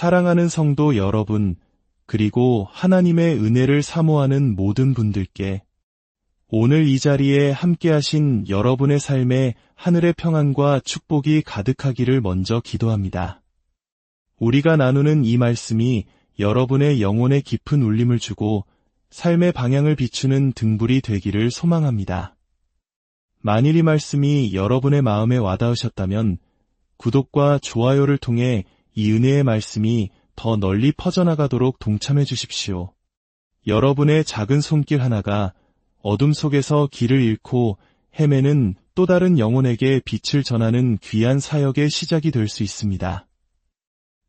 사랑하는 성도 여러분, 그리고 하나님의 은혜를 사모하는 모든 분들께 오늘 이 자리에 함께하신 여러분의 삶에 하늘의 평안과 축복이 가득하기를 먼저 기도합니다. 우리가 나누는 이 말씀이 여러분의 영혼에 깊은 울림을 주고 삶의 방향을 비추는 등불이 되기를 소망합니다. 만일 이 말씀이 여러분의 마음에 와닿으셨다면 구독과 좋아요를 통해 이 은혜의 말씀이 더 널리 퍼져나가도록 동참해 주십시오. 여러분의 작은 손길 하나가 어둠 속에서 길을 잃고 헤매는 또 다른 영혼에게 빛을 전하는 귀한 사역의 시작이 될 수 있습니다.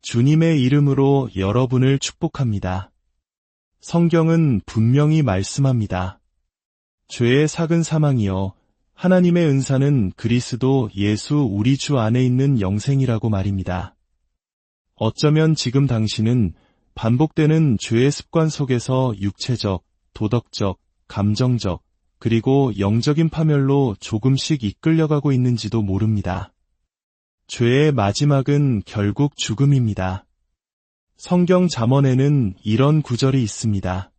주님의 이름으로 여러분을 축복합니다. 성경은 분명히 말씀합니다. 죄의 삭은 사망이여 하나님의 은사는 그리스도 예수 우리 주 안에 있는 영생이라고 말입니다. 어쩌면 지금 당신은 반복되는 죄의 습관 속에서 육체적, 도덕적, 감정적, 그리고 영적인 파멸로 조금씩 이끌려가고 있는지도 모릅니다. 죄의 마지막은 결국 죽음입니다. 성경 잠언에는 이런 구절이 있습니다.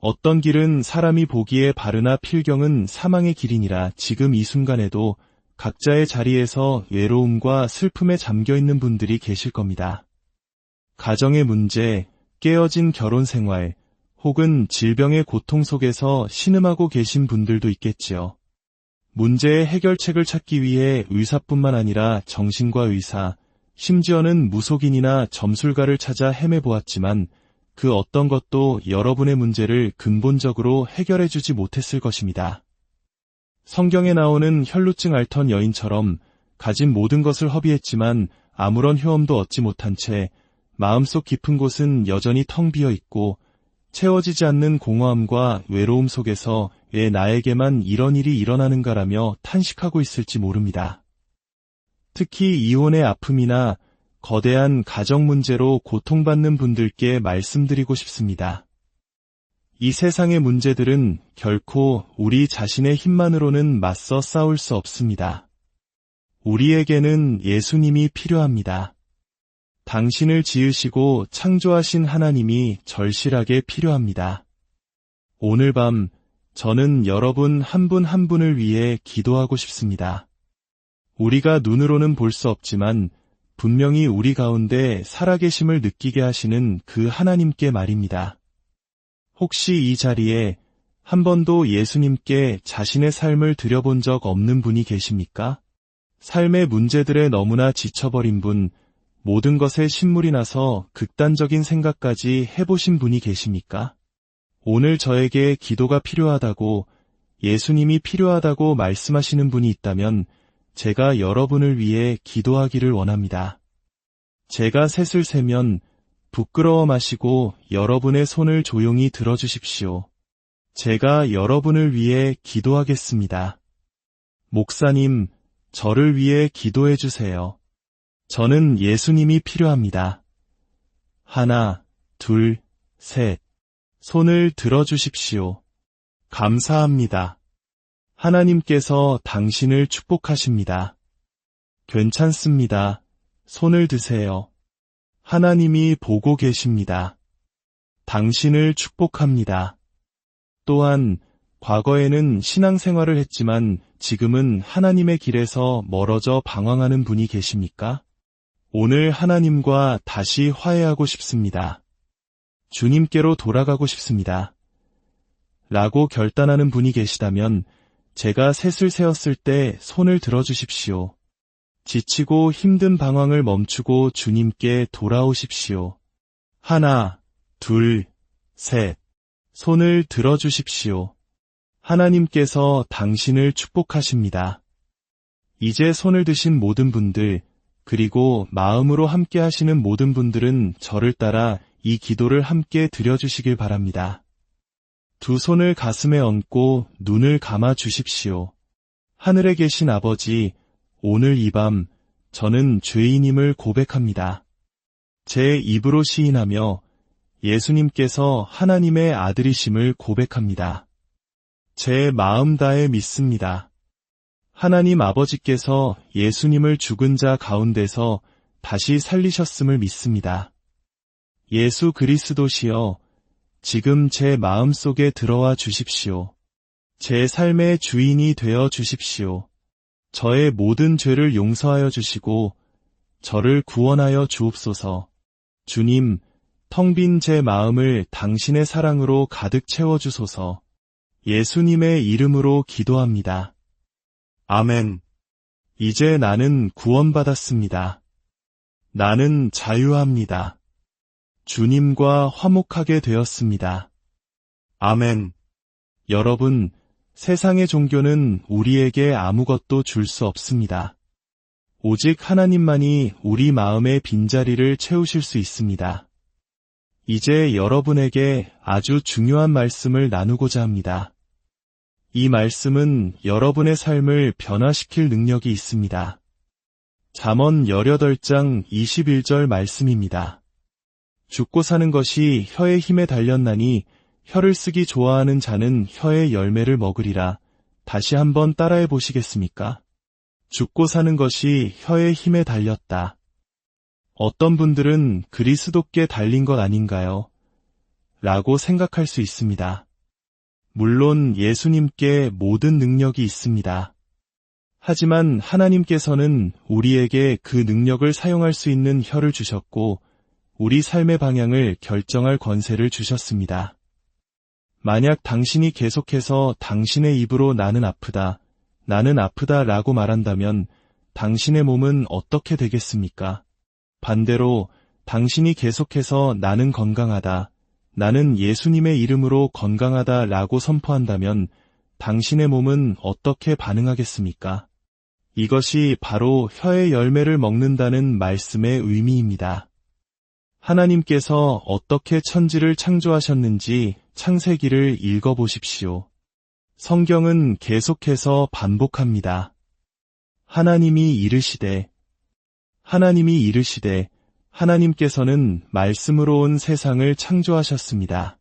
어떤 길은 사람이 보기에 바르나 필경은 사망의 길이니라 지금 이 순간에도 각자의 자리에서 외로움과 슬픔에 잠겨 있는 분들이 계실 겁니다. 가정의 문제, 깨어진 결혼 생활, 혹은 질병의 고통 속에서 신음하고 계신 분들도 있겠지요. 문제의 해결책을 찾기 위해 의사뿐만 아니라 정신과 의사, 심지어는 무속인이나 점술가를 찾아 헤매보았지만 그 어떤 것도 여러분의 문제를 근본적으로 해결해주지 못했을 것입니다. 성경에 나오는 혈루증 앓던 여인처럼 가진 모든 것을 허비했지만 아무런 효험도 얻지 못한 채 마음속 깊은 곳은 여전히 텅 비어 있고 채워지지 않는 공허함과 외로움 속에서 왜 나에게만 이런 일이 일어나는가라며 탄식하고 있을지 모릅니다. 특히 이혼의 아픔이나 거대한 가정 문제로 고통받는 분들께 말씀드리고 싶습니다. 이 세상의 문제들은 결코 우리 자신의 힘만으로는 맞서 싸울 수 없습니다. 우리에게는 예수님이 필요합니다. 당신을 지으시고 창조하신 하나님이 절실하게 필요합니다. 오늘 밤 저는 여러분 한 분한 한 분을 위해 기도하고 싶습니다. 우리가 눈으로는 볼 수 없지만 분명히 우리 가운데 살아계심을 느끼게 하시는 그 하나님께 말입니다. 혹시 이 자리에 한 번도 예수님께 자신의 삶을 드려본 적 없는 분이 계십니까? 삶의 문제들에 너무나 지쳐버린 분, 모든 것에 신물이 나서 극단적인 생각까지 해보신 분이 계십니까? 오늘 저에게 기도가 필요하다고 예수님이 필요하다고 말씀하시는 분이 있다면 제가 여러분을 위해 기도하기를 원합니다. 제가 셋을 세면 부끄러워 마시고 여러분의 손을 조용히 들어주십시오. 제가 여러분을 위해 기도하겠습니다. 목사님, 저를 위해 기도해 주세요. 저는 예수님이 필요합니다. 하나, 둘, 셋. 손을 들어 주십시오. 감사합니다. 하나님께서 당신을 축복하십니다. 괜찮습니다. 손을 드세요. 하나님이 보고 계십니다. 당신을 축복합니다. 또한 과거에는 신앙생활을 했지만 지금은 하나님의 길에서 멀어져 방황하는 분이 계십니까? 오늘 하나님과 다시 화해하고 싶습니다. 주님께로 돌아가고 싶습니다. 라고 결단하는 분이 계시다면 제가 셋을 세었을 때 손을 들어주십시오. 지치고 힘든 방황을 멈추고 주님께 돌아오십시오. 하나, 둘, 셋. 손을 들어주십시오. 하나님께서 당신을 축복하십니다. 이제 손을 드신 모든 분들, 그리고 마음으로 함께 하시는 모든 분들은 저를 따라 이 기도를 함께 드려주시길 바랍니다. 두 손을 가슴에 얹고 눈을 감아 주십시오. 하늘에 계신 아버지, 오늘 이 밤 저는 죄인임을 고백합니다. 제 입으로 시인하며 예수님께서 하나님의 아들이심을 고백합니다. 제 마음 다해 믿습니다. 하나님 아버지께서 예수님을 죽은 자 가운데서 다시 살리셨음을 믿습니다. 예수 그리스도시여, 지금 제 마음 속에 들어와 주십시오. 제 삶의 주인이 되어 주십시오. 저의 모든 죄를 용서하여 주시고, 저를 구원하여 주옵소서. 주님, 텅 빈 제 마음을 당신의 사랑으로 가득 채워 주소서. 예수님의 이름으로 기도합니다. 아멘. 이제 나는 구원받았습니다. 나는 자유합니다. 주님과 화목하게 되었습니다. 아멘. 여러분, 세상의 종교는 우리에게 아무것도 줄 수 없습니다. 오직 하나님만이 우리 마음의 빈자리를 채우실 수 있습니다. 이제 여러분에게 아주 중요한 말씀을 나누고자 합니다. 이 말씀은 여러분의 삶을 변화시킬 능력이 있습니다. 잠언 18장 21절 말씀입니다. 죽고 사는 것이 혀의 힘에 달렸나니 혀를 쓰기 좋아하는 자는 혀의 열매를 먹으리라. 다시 한번 따라해 보시겠습니까? 죽고 사는 것이 혀의 힘에 달렸다. 어떤 분들은 그리스도께 달린 것 아닌가요? 라고 생각할 수 있습니다. 물론 예수님께 모든 능력이 있습니다. 하지만 하나님께서는 우리에게 그 능력을 사용할 수 있는 혀를 주셨고, 우리 삶의 방향을 결정할 권세를 주셨습니다. 만약 당신이 계속해서 당신의 입으로 나는 아프다, 나는 아프다 라고 말한다면 당신의 몸은 어떻게 되겠습니까? 반대로 당신이 계속해서 나는 건강하다, 나는 예수님의 이름으로 건강하다 라고 선포한다면 당신의 몸은 어떻게 반응하겠습니까? 이것이 바로 혀의 열매를 먹는다는 말씀의 의미입니다. 하나님께서 어떻게 천지를 창조하셨는지 창세기를 읽어보십시오. 성경은 계속해서 반복합니다. 하나님이 이르시되 하나님이 이르시되 하나님께서는 말씀으로 온 세상을 창조하셨습니다.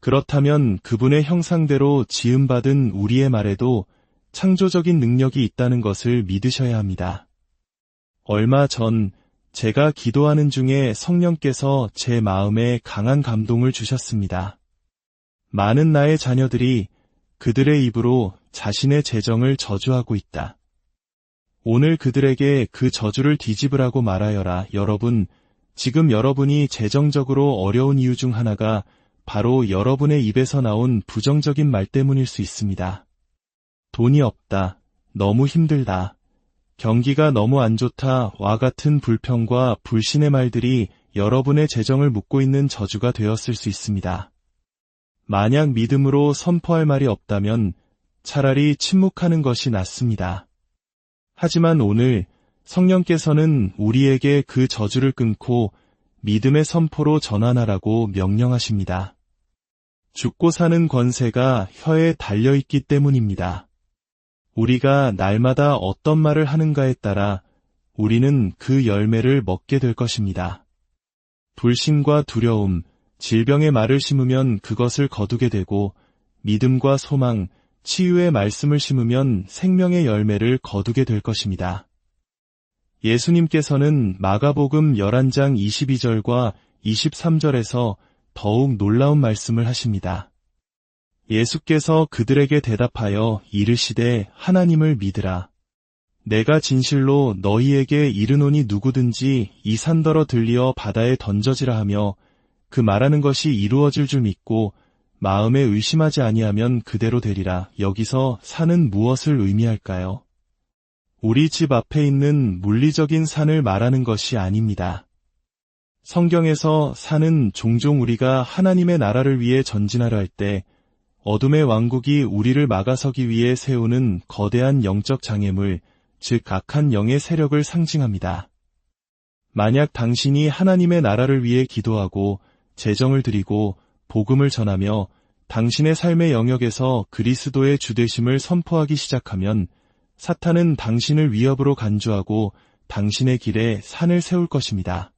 그렇다면 그분의 형상대로 지음받은 우리의 말에도 창조적인 능력이 있다는 것을 믿으셔야 합니다. 얼마 전 제가 기도하는 중에 성령께서 제 마음에 강한 감동을 주셨습니다. 많은 나의 자녀들이 그들의 입으로 자신의 재정을 저주하고 있다. 오늘 그들에게 그 저주를 뒤집으라고 말하여라. 여러분, 지금 여러분이 재정적으로 어려운 이유 중 하나가 바로 여러분의 입에서 나온 부정적인 말 때문일 수 있습니다. 돈이 없다. 너무 힘들다. 경기가 너무 안 좋다. 와 같은 불평과 불신의 말들이 여러분의 재정을 묻고 있는 저주가 되었을 수 있습니다. 만약 믿음으로 선포할 말이 없다면 차라리 침묵하는 것이 낫습니다. 하지만 오늘 성령께서는 우리에게 그 저주를 끊고 믿음의 선포로 전환하라고 명령하십니다. 죽고 사는 권세가 혀에 달려있기 때문입니다. 우리가 날마다 어떤 말을 하는가에 따라 우리는 그 열매를 먹게 될 것입니다. 불신과 두려움, 질병의 말을 심으면 그것을 거두게 되고 믿음과 소망, 치유의 말씀을 심으면 생명의 열매를 거두게 될 것입니다. 예수님께서는 마가복음 11장 22절과 23절에서 더욱 놀라운 말씀을 하십니다. 예수께서 그들에게 대답하여 이르시되 하나님을 믿으라. 내가 진실로 너희에게 이르노니 누구든지 이 산더러 들리어 바다에 던져지라 하며 그 말하는 것이 이루어질 줄 믿고 마음에 의심하지 아니하면 그대로 되리라. 여기서 산은 무엇을 의미할까요? 우리 집 앞에 있는 물리적인 산을 말하는 것이 아닙니다. 성경에서 산은 종종 우리가 하나님의 나라를 위해 전진하려 할 때 어둠의 왕국이 우리를 막아서기 위해 세우는 거대한 영적 장애물, 즉 악한 영의 세력을 상징합니다. 만약 당신이 하나님의 나라를 위해 기도하고 재정을 드리고 복음을 전하며 당신의 삶의 영역에서 그리스도의 주되심을 선포하기 시작하면 사탄은 당신을 위협으로 간주하고 당신의 길에 산을 세울 것입니다.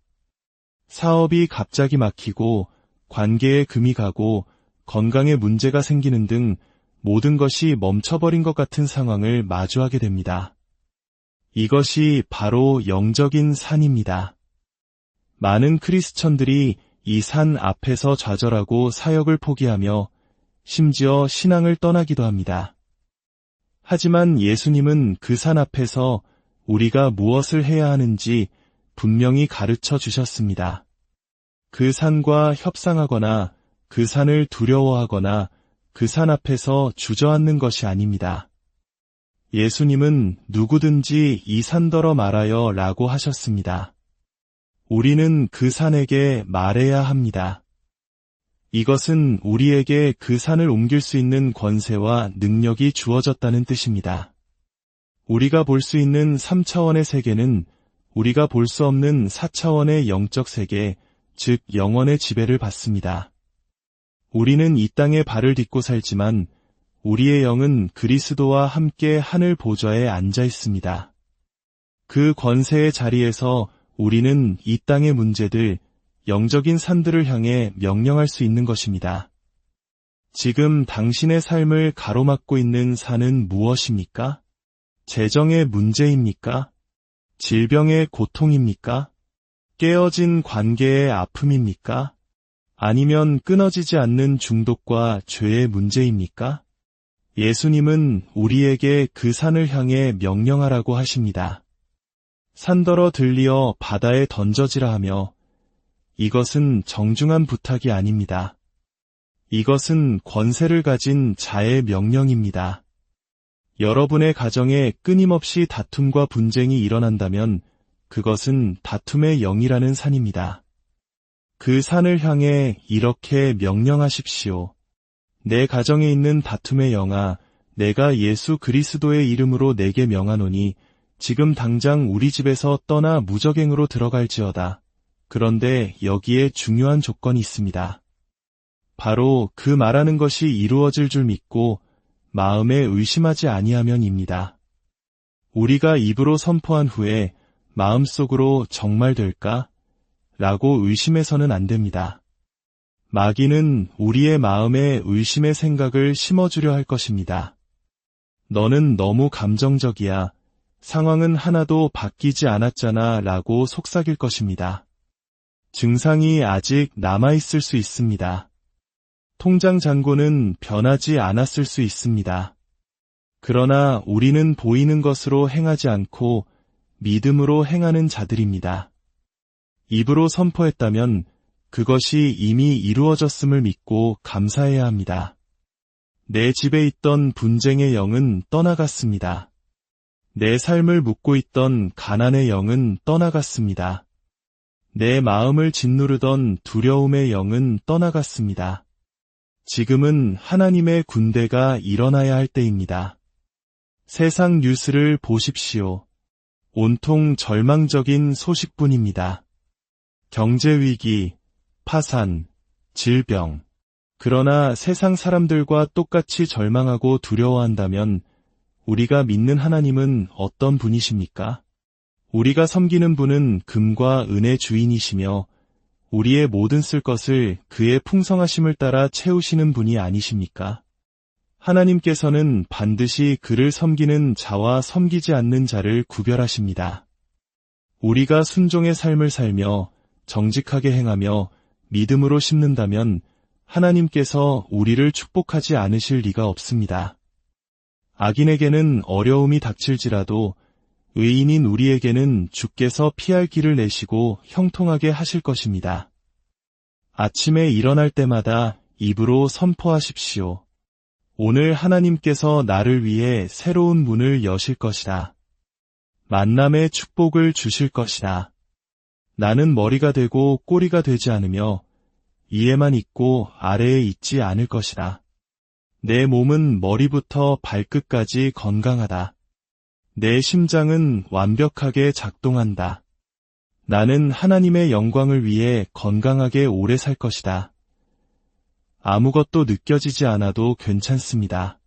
사업이 갑자기 막히고 관계에 금이 가고 건강에 문제가 생기는 등 모든 것이 멈춰버린 것 같은 상황을 마주하게 됩니다. 이것이 바로 영적인 산입니다. 많은 크리스천들이 이 산 앞에서 좌절하고 사역을 포기하며 심지어 신앙을 떠나기도 합니다. 하지만 예수님은 그 산 앞에서 우리가 무엇을 해야 하는지 분명히 가르쳐 주셨습니다. 그 산과 협상하거나 그 산을 두려워하거나 그 산 앞에서 주저앉는 것이 아닙니다. 예수님은 누구든지 이 산더러 말하여 라고 하셨습니다. 우리는 그 산에게 말해야 합니다. 이것은 우리에게 그 산을 옮길 수 있는 권세와 능력이 주어졌다는 뜻입니다. 우리가 볼 수 있는 3차원의 세계는 우리가 볼 수 없는 4차원의 영적 세계, 즉 영원의 지배를 받습니다. 우리는 이 땅에 발을 딛고 살지만 우리의 영은 그리스도와 함께 하늘 보좌에 앉아 있습니다. 그 권세의 자리에서 우리는 이 땅의 문제들, 영적인 산들을 향해 명령할 수 있는 것입니다. 지금 당신의 삶을 가로막고 있는 산은 무엇입니까? 재정의 문제입니까? 질병의 고통입니까? 깨어진 관계의 아픔입니까? 아니면 끊어지지 않는 중독과 죄의 문제입니까? 예수님은 우리에게 그 산을 향해 명령하라고 하십니다. 산더러 들리어 바다에 던져지라 하며 이것은 정중한 부탁이 아닙니다. 이것은 권세를 가진 자의 명령입니다. 여러분의 가정에 끊임없이 다툼과 분쟁이 일어난다면 그것은 다툼의 영이라는 산입니다. 그 산을 향해 이렇게 명령하십시오. 내 가정에 있는 다툼의 영아, 내가 예수 그리스도의 이름으로 내게 명하노니 지금 당장 우리 집에서 떠나 무적행으로 들어갈지어다. 그런데 여기에 중요한 조건이 있습니다. 바로 그 말하는 것이 이루어질 줄 믿고 마음에 의심하지 아니하면입니다. 우리가 입으로 선포한 후에 마음속으로 정말 될까? 라고 의심해서는 안 됩니다. 마귀는 우리의 마음에 의심의 생각을 심어주려 할 것입니다. 너는 너무 감정적이야. 상황은 하나도 바뀌지 않았잖아 라고 속삭일 것입니다. 증상이 아직 남아있을 수 있습니다. 통장 잔고는 변하지 않았을 수 있습니다. 그러나 우리는 보이는 것으로 행하지 않고 믿음으로 행하는 자들입니다. 입으로 선포했다면 그것이 이미 이루어졌음을 믿고 감사해야 합니다. 내 집에 있던 분쟁의 영은 떠나갔습니다. 내 삶을 묻고 있던 가난의 영은 떠나갔습니다. 내 마음을 짓누르던 두려움의 영은 떠나갔습니다. 지금은 하나님의 군대가 일어나야 할 때입니다. 세상 뉴스를 보십시오. 온통 절망적인 소식뿐입니다. 경제위기, 파산, 질병. 그러나 세상 사람들과 똑같이 절망하고 두려워한다면 우리가 믿는 하나님은 어떤 분이십니까? 우리가 섬기는 분은 금과 은의 주인이시며 우리의 모든 쓸 것을 그의 풍성하심을 따라 채우시는 분이 아니십니까? 하나님께서는 반드시 그를 섬기는 자와 섬기지 않는 자를 구별하십니다. 우리가 순종의 삶을 살며 정직하게 행하며 믿음으로 심는다면 하나님께서 우리를 축복하지 않으실 리가 없습니다. 악인에게는 어려움이 닥칠지라도 의인인 우리에게는 주께서 피할 길을 내시고 형통하게 하실 것입니다. 아침에 일어날 때마다 입으로 선포하십시오. 오늘 하나님께서 나를 위해 새로운 문을 여실 것이다. 만남의 축복을 주실 것이다. 나는 머리가 되고 꼬리가 되지 않으며 이에만 있고 아래에 있지 않을 것이다. 내 몸은 머리부터 발끝까지 건강하다. 내 심장은 완벽하게 작동한다. 나는 하나님의 영광을 위해 건강하게 오래 살 것이다. 아무것도 느껴지지 않아도 괜찮습니다.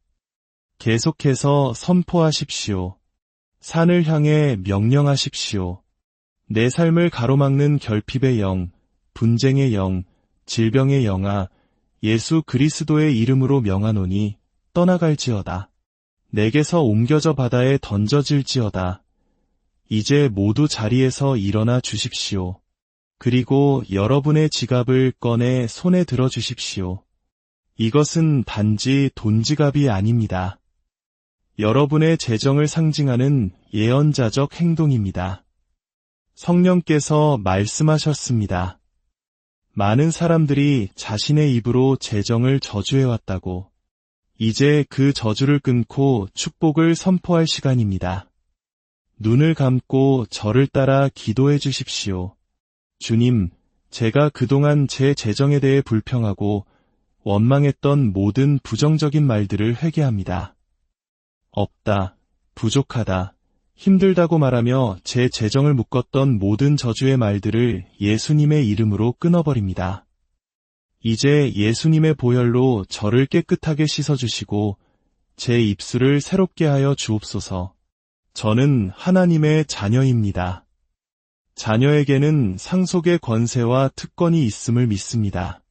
계속해서 선포하십시오. 산을 향해 명령하십시오. 내 삶을 가로막는 결핍의 영, 분쟁의 영, 질병의 영아, 예수 그리스도의 이름으로 명하노니 떠나갈지어다. 내게서 옮겨져 바다에 던져질지어다. 이제 모두 자리에서 일어나 주십시오. 그리고 여러분의 지갑을 꺼내 손에 들어 주십시오. 이것은 단지 돈 지갑이 아닙니다. 여러분의 재정을 상징하는 예언자적 행동입니다. 성령께서 말씀하셨습니다. 많은 사람들이 자신의 입으로 재정을 저주해왔다고. 이제 그 저주를 끊고 축복을 선포할 시간입니다. 눈을 감고 저를 따라 기도해 주십시오. 주님, 제가 그동안 제 재정에 대해 불평하고 원망했던 모든 부정적인 말들을 회개합니다. 없다, 부족하다, 힘들다고 말하며 제 재정을 묶었던 모든 저주의 말들을 예수님의 이름으로 끊어버립니다. 이제 예수님의 보혈로 저를 깨끗하게 씻어주시고 제 입술을 새롭게 하여 주옵소서. 저는 하나님의 자녀입니다. 자녀에게는 상속의 권세와 특권이 있음을 믿습니다.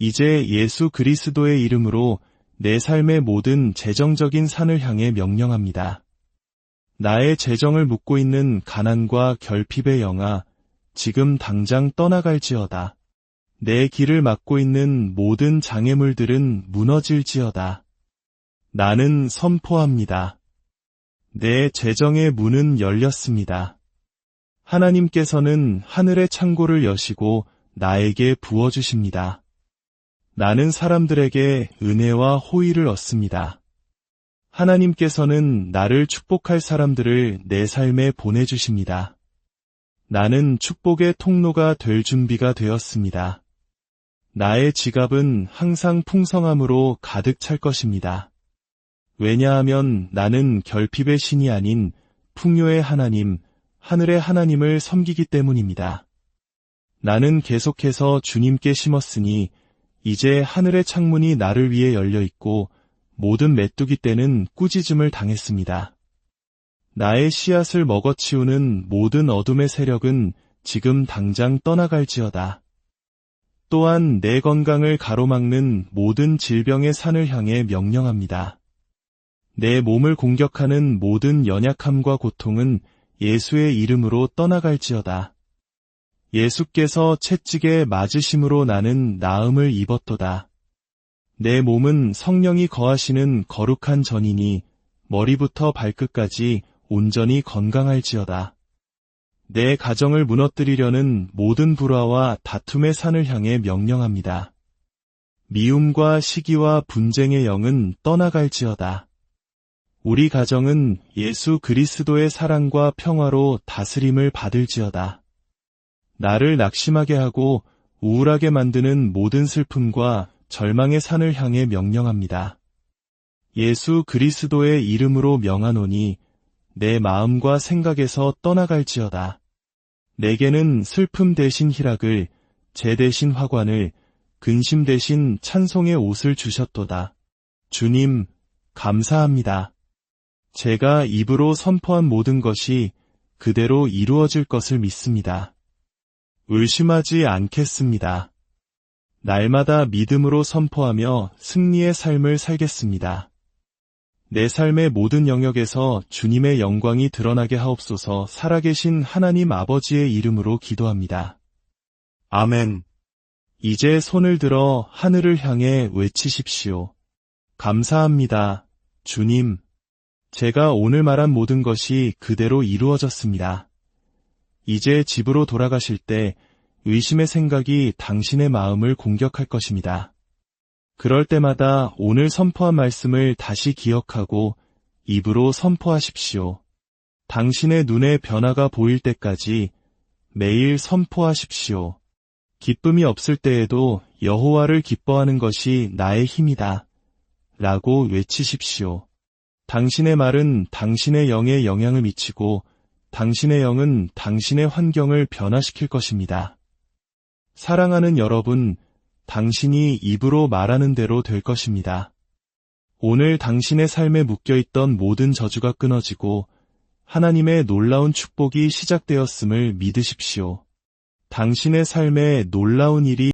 이제 예수 그리스도의 이름으로 내 삶의 모든 재정적인 산을 향해 명령합니다. 나의 재정을 묻고 있는 가난과 결핍의 영아, 지금 당장 떠나갈지어다. 내 길을 막고 있는 모든 장애물들은 무너질지어다. 나는 선포합니다. 내 재정의 문은 열렸습니다. 하나님께서는 하늘의 창고를 여시고 나에게 부어주십니다. 나는 사람들에게 은혜와 호의를 얻습니다. 하나님께서는 나를 축복할 사람들을 내 삶에 보내주십니다. 나는 축복의 통로가 될 준비가 되었습니다. 나의 지갑은 항상 풍성함으로 가득 찰 것입니다. 왜냐하면 나는 결핍의 신이 아닌 풍요의 하나님, 하늘의 하나님을 섬기기 때문입니다. 나는 계속해서 주님께 심었으니 이제 하늘의 창문이 나를 위해 열려 있고 모든 메뚜기 떼는 꾸짖음을 당했습니다. 나의 씨앗을 먹어치우는 모든 어둠의 세력은 지금 당장 떠나갈지어다. 또한 내 건강을 가로막는 모든 질병의 산을 향해 명령합니다. 내 몸을 공격하는 모든 연약함과 고통은 예수의 이름으로 떠나갈지어다. 예수께서 채찍에 맞으심으로 나는 나음을 입었도다. 내 몸은 성령이 거하시는 거룩한 전이니 머리부터 발끝까지 온전히 건강할지어다. 내 가정을 무너뜨리려는 모든 불화와 다툼의 산을 향해 명령합니다. 미움과 시기와 분쟁의 영은 떠나갈지어다. 우리 가정은 예수 그리스도의 사랑과 평화로 다스림을 받을지어다. 나를 낙심하게 하고 우울하게 만드는 모든 슬픔과 절망의 산을 향해 명령합니다. 예수 그리스도의 이름으로 명하노니 내 마음과 생각에서 떠나갈지어다. 내게는 슬픔 대신 희락을, 재 대신 화관을, 근심 대신 찬송의 옷을 주셨도다. 주님, 감사합니다. 제가 입으로 선포한 모든 것이 그대로 이루어질 것을 믿습니다. 의심하지 않겠습니다. 날마다 믿음으로 선포하며 승리의 삶을 살겠습니다. 내 삶의 모든 영역에서 주님의 영광이 드러나게 하옵소서 살아계신 하나님 아버지의 이름으로 기도합니다. 아멘. 이제 손을 들어 하늘을 향해 외치십시오. 감사합니다. 주님. 제가 오늘 말한 모든 것이 그대로 이루어졌습니다. 이제 집으로 돌아가실 때 의심의 생각이 당신의 마음을 공격할 것입니다. 그럴 때마다 오늘 선포한 말씀을 다시 기억하고 입으로 선포하십시오. 당신의 눈에 변화가 보일 때까지 매일 선포하십시오. 기쁨이 없을 때에도 여호와를 기뻐하는 것이 나의 힘이다. 라고 외치십시오. 당신의 말은 당신의 영에 영향을 미치고 당신의 영은 당신의 환경을 변화시킬 것입니다. 사랑하는 여러분, 당신이 입으로 말하는 대로 될 것입니다. 오늘 당신의 삶에 묶여있던 모든 저주가 끊어지고 하나님의 놀라운 축복이 시작되었음을 믿으십시오. 당신의 삶에 놀라운 일이